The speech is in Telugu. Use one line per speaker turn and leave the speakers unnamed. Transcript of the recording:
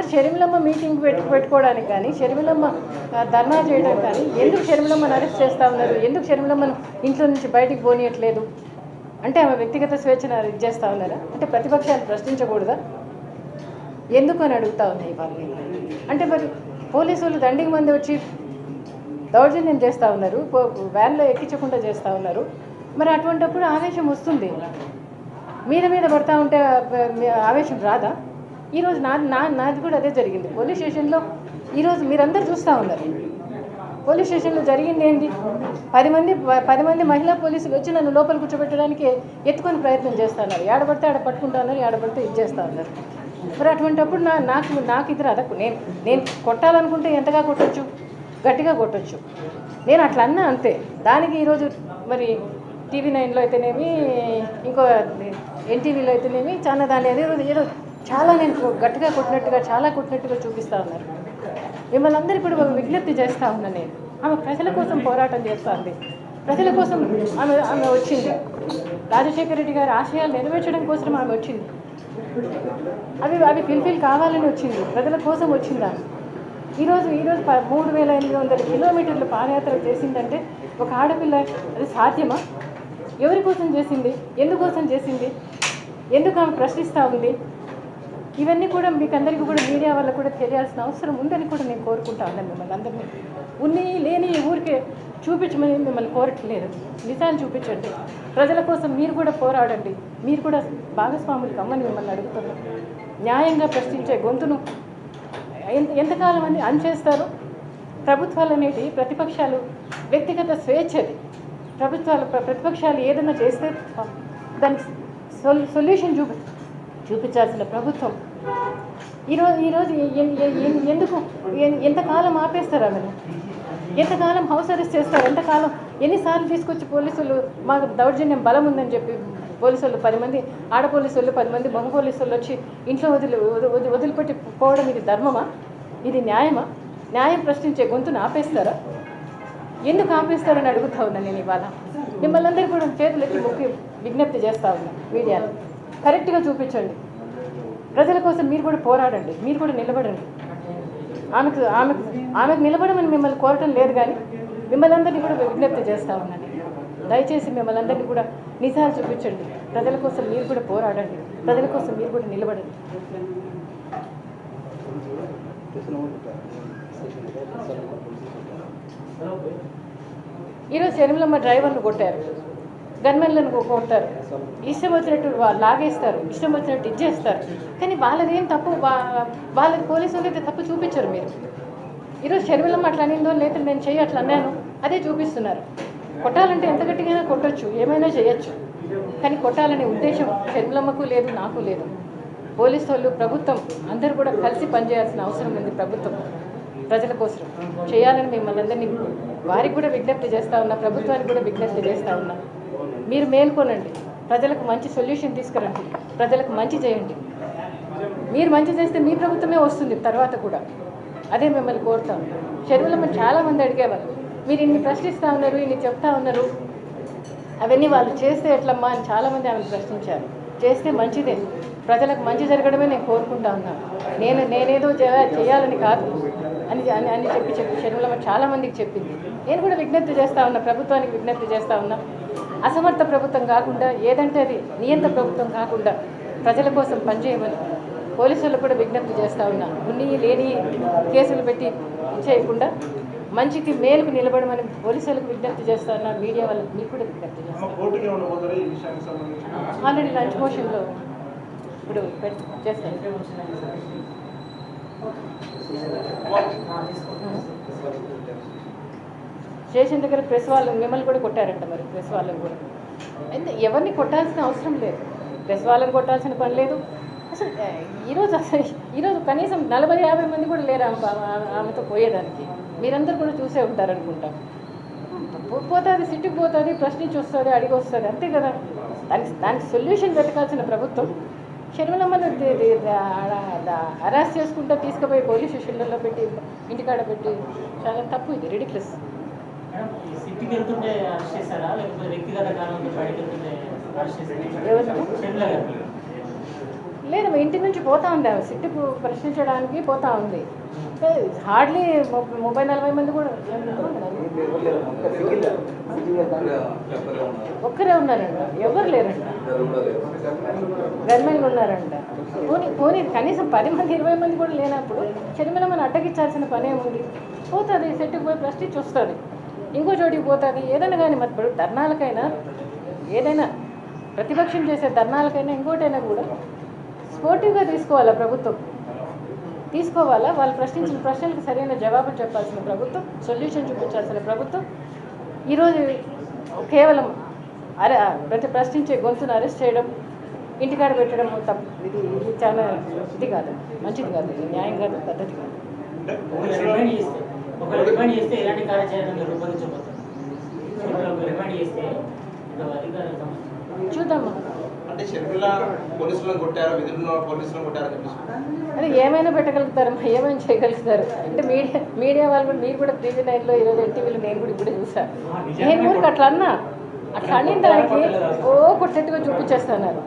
మరి షర్మిలమ్మ మీటింగ్ పెట్టు పెట్టుకోవడానికి కానీ షర్మిలమ్మ ధర్నా చేయడం కానీ ఎందుకు షర్మిలమ్మను అరెస్ట్ చేస్తూ ఉన్నారు? ఎందుకు షర్మిలమ్మను ఇంట్లో నుంచి బయటికి పోనీయట్లేదు? అంటే ఆమె వ్యక్తిగత స్వేచ్ఛను ఇది చేస్తూ ఉన్నారా? అంటే ప్రతిపక్షాలు ప్రశ్నించకూడదా? ఎందుకు అని అడుగుతా ఉన్నాయి వాళ్ళని అంటే మరి పోలీసు వాళ్ళు దండికి మంది వచ్చి దౌర్జన్యం చేస్తూ ఉన్నారు పో- వ్యాన్లో ఎక్కించకుండా చేస్తూ ఉన్నారు. మరి అటువంటప్పుడు ఆవేశం వస్తుంది. మీద మీద పడతా ఉంటే ఆవేశం రాదా? ఈరోజు నా నా నాది కూడా అదే జరిగింది. పోలీస్ స్టేషన్లో ఈరోజు మీరందరూ చూస్తూ ఉన్నారు. పోలీస్ స్టేషన్లో జరిగింది ఏంటి? పది మంది పది మంది మహిళా పోలీసులు వచ్చి నన్ను లోపల కూర్చోబెట్టడానికి ఎత్తుకొని ప్రయత్నం చేస్తున్నారు ఏడబడితే ఆడ పట్టుకుంటా ఉన్నారు ఏడబడితే ఇది చేస్తూ ఉన్నారు. మరి అటువంటిప్పుడు నా నాకు నాకు ఇది రాదా నేను నేను కొట్టాలనుకుంటే ఎంతగా కొట్టచ్చు? గట్టిగా కొట్టచ్చు. నేను అట్లా అన్నా అంతే. దానికి ఈరోజు మరి టీవీ నైన్లో అయితేనేమి ఇంకో ఎన్టీవీలో అయితేనేమి చాలా దాని ఏదో ఏదో చాలా నేను గట్టిగా కొట్టినట్టుగా చాలా కొట్టినట్టుగా చూపిస్తూ ఉన్నారు. మిమ్మల్ని అందరూ ఇప్పుడు ఒక విజ్ఞప్తి చేస్తూ ఉన్నాను నేను. ఆమె ప్రజల కోసం పోరాటం చేస్తుంది ప్రజల కోసం ఆమె ఆమె వచ్చింది. రాజశేఖర రెడ్డి గారి ఆశయాలు నెరవేర్చడం కోసం ఆమె వచ్చింది. అవి అవి ఫిల్ఫిల్ కావాలని వచ్చింది. ప్రజల కోసం వచ్చిందా? ఈరోజు ఈరోజు ప- మూడు వేల ఎనిమిది వందల కిలోమీటర్లు పాదయాత్ర చేసిందంటే ఒక ఆడపిల్ల అది సాధ్యమా? ఎవరి కోసం చేసింది? ఎందుకోసం చేసింది? ఎందుకు ఆమె ప్రశ్నిస్తూ ఉంది? ఇవన్నీ కూడా మీకు అందరికీ కూడా మీడియా వల్ల కూడా తెలియాల్సిన అవసరం ఉందని కూడా నేను కోరుకుంటా ఉన్నాను మిమ్మల్ని అందరినీ. ఉన్ని లేని ఊరికే చూపించమని మిమ్మల్ని కోరట్లేదు. నిజాలు చూపించండి. ప్రజల కోసం మీరు కూడా పోరాడండి. మీరు కూడా భాగస్వాములు కమ్మని మిమ్మల్ని అడుగుతున్నాం. న్యాయంగా ప్రశ్నించే గొంతును ఎంత ఎంతకాలం అని అంచేస్తారు? ప్రభుత్వాలు అనేవి ప్రతిపక్షాలు వ్యక్తిగత స్వేచ్ఛది. ప్రభుత్వాలు ప్ర- ప్రతిపక్షాలు ఏదైనా చేస్తే దానికి సొల్ సొల్యూషన్ చూపి చూపించాల్సిన ప్రభుత్వం. ఈరోజు ఈరోజు ఎందుకు? ఎంతకాలం ఆపేస్తారు ఆమెను? ఎంతకాలం హౌస్ అరెస్ట్ చేస్తారు? ఎంతకాలం? ఎన్నిసార్లు తీసుకొచ్చి పోలీసులు మాకు దౌర్జన్యం బలం ఉందని చెప్పి పోలీసులు పది మంది ఆడ పోలీసులు పది మంది మగ పోలీసులు వచ్చి ఇంట్లో వదిలి వదిలి వదిలిపెట్టి పోవడం ఇది ధర్మమా? ఇది న్యాయమా? న్యాయం ప్రశ్నించే గొంతును ఆపేస్తారా? ఎందుకు ఆపేస్తారని అడుగుతా ఉన్నా నేను ఇవాళ. మిమ్మల్ని అందరూ కూడా చేతులకి ఎత్తి విజ్ఞప్తి చేస్తా ఉన్నా మీడియాలో. కరెక్ట్గా చూపించండి. ప్రజల కోసం మీరు కూడా పోరాడండి. మీరు కూడా నిలబడండి. ఆమెకు ఆమెకు ఆమెకు నిలబడమని మిమ్మల్ని కోరటం లేదు కానీ మిమ్మల్ని అందరినీ కూడా విజ్ఞప్తి చేస్తా ఉన్నాను. దయచేసి మిమ్మల్ని అందరినీ కూడా నిజాలు చూపించండి. ప్రజల కోసం మీరు కూడా పోరాడండి. ప్రజల కోసం మీరు కూడా నిలబడండి. ఈరోజు శర్మిలమ్మ డ్రైవర్ను కొట్టారు. గన్మెన్లను కొడతారు ఇష్టం వచ్చినట్టు లాగేస్తారు. ఇష్టం వచ్చినట్టు ఇచ్చేస్తారు. కానీ వాళ్ళదేం తప్పు? వాళ్ళకి పోలీసులు అయితే తప్పు చూపించరు మీరు. ఈరోజు శర్మిలమ్మ అట్లా అనిందో లేదా నేను చెయ్యి అట్లా అన్నాను. అదే చూపిస్తున్నారు. కొట్టాలంటే ఎంత గట్టిగా కొట్టచ్చు. ఏమైనా చేయొచ్చు. కానీ కొట్టాలనే ఉద్దేశం శర్మిలమ్మకు లేదు నాకు లేదు. పోలీసు వాళ్ళు ప్రభుత్వం అందరూ కూడా కలిసి పనిచేయాల్సిన అవసరం ఉంది ప్రభుత్వం. ప్రజల కోసం చేయాలని మిమ్మల్ని అందరినీ వారికి కూడా విజ్ఞప్తి చేస్తూ ఉన్నా ప్రభుత్వానికి కూడా విజ్ఞప్తి చేస్తా ఉన్నా. మీరు మేల్కొనండి ప్రజలకు మంచి సొల్యూషన్ తీసుకురండి. ప్రజలకు మంచి చేయండి. మీరు మంచి చేస్తే మీ ప్రభుత్వమే వస్తుంది తర్వాత కూడా. అదే మిమ్మల్ని కోరుతాం. షర్మిలమ్మ చాలా మంది అడిగేవారు. మీరు ఇన్ని ప్రశ్నిస్తూ ఉన్నారు ఇన్ని చెప్తా ఉన్నారు. అవన్నీ వాళ్ళు చేస్తే ఎట్లమ్మా? అని చాలామంది ఆమెను ప్రశ్నించారు. చేస్తే మంచిదే. ప్రజలకు మంచి జరగడమే నేను కోరుకుంటా ఉన్నాను నేను నేనేదో చేయాలని కాదు. అని అని అని చెప్పి చెప్పి షర్మిలమ్మ చాలామందికి చెప్పింది. నేను కూడా విజ్ఞప్తి చేస్తా ఉన్నా ప్రభుత్వానికి విజ్ఞప్తి చేస్తా ఉన్నా. అసమర్థ ప్రభుత్వం కాకుండా ఏదంటే అది నియంత ప్రభుత్వం కాకుండా ప్రజల కోసం పనిచేయమని పోలీసులకు కూడా విజ్ఞప్తి చేస్తా ఉన్నా. ఉన్ని లేని కేసులు పెట్టి చేయకుండా మంచికి మేలుకు నిలబడమని పోలీసులకు విజ్ఞప్తి చేస్తా ఉన్నా. మీడియా వాళ్ళకి మీకు కూడా విజ్ఞప్తి చేస్తాను ఆల్రెడీ లంచ్ మోషన్లో ఇప్పుడు చేస్తాను. స్టేషన్ దగ్గర ప్రెస్ వాళ్ళు మిమ్మల్ని కూడా కొట్టారంట మరి ప్రెస్ వాళ్ళని కూడా. అయితే ఎవరిని కొట్టాల్సిన అవసరం లేదు. ప్రెస్ వాళ్ళని కొట్టాల్సిన పని లేదు. అసలు ఈరోజు అసలు ఈరోజు కనీసం నలభై యాభై మంది కూడా లేరు ఆమెతో పోయేదానికి? మీరందరూ కూడా చూసే ఉంటారనుకుంటాం పోతుంది సిట్టుకు పోతుంది ప్రశ్నించి వస్తుంది అడిగి వస్తుంది అంతే కదా. దానికి దానికి సొల్యూషన్ వెతకాల్సిన ప్రభుత్వం షర్మిలమ్మను అరెస్ట్ చేసుకుంటా తీసుకుపోయి పోలీస్ స్టేషన్లలో పెట్టి ఇంటికాడ పెట్టి చాలా తప్పు ఇది రెడిక్లెస్
సిటీకి వెళ్తుంటే అరెస్ట్ చేశారా? లేకపోతే వ్యక్తిగత కారణంతో బయటకు వెళ్తుంటే అరెస్ట్ చేశారా?
లేదు ఇంటి నుంచి పోతా ఉంది ఆమె సిట్టి ప్రశ్నించడానికి పోతా ఉంది. హార్డ్లీ ముప్పై నలభై మంది కూడా ఒక్కరే ఉన్నారంట. ఎవరు లేరంట. గన్మెన్లు ఉన్నారంట. పోనీ పోనీ కనీసం పది మంది ఇరవై మంది కూడా లేనప్పుడు షర్మిల మనం అడ్డగించాల్సిన పనే ఉంది పోతుంది సెట్కి పోయి ప్రశ్నించి వస్తుంది. ఇంకో చోటికి పోతుంది. ఏదైనా కానీ మరి ఇప్పుడు ధర్నాలకైనా ఏదైనా ప్రతిపక్షం చేసే ధర్నాలకైనా ఇంకోటైనా కూడా స్పోర్టివ్గా తీసుకోవాలా ప్రభుత్వం? తీసుకోవాలా? వాళ్ళు ప్రశ్నించిన ప్రశ్నలకు సరైన జవాబు చెప్పాల్సిన ప్రభుత్వం సొల్యూషన్ చూపించాల్సిన ప్రభుత్వం. ఈరోజు కేవలం అరే ప్రతి ప్రశ్నించే గొంతును అరెస్ట్ చేయడం ఇంటికాడ పెట్టడం తప్పు ఇది ఇది చాలా ఇది కాదు. మంచిది కాదు. ఇది న్యాయం కాదు పద్ధతి కాదు.
రిమైండ్ చేస్తే ఎలాంటి కార్యాచరణ ఒక రిమైండ్ చేస్తే
చూద్దామా.
అంటే షర్మిల పోలీసులను కొట్టారు? విధులను పోలీసులను కొట్టారని చెప్పేసి.
అదే ఏమైనా పెట్టగలుగుతారు ఏమైనా చేయగలుగుతారు? అంటే మీడియా మీడియా వాళ్ళు కూడా మీరు కూడా టీవీ నైన్లో ఈరోజు ఎన్టీవీలో నేను కూడా ఇప్పుడే చూసాను నేను ఊరికి అట్లా అన్నా? అట్లా అనిన దానికి ఓ కొట్టేట్టుగా చూపించేస్తున్నారు.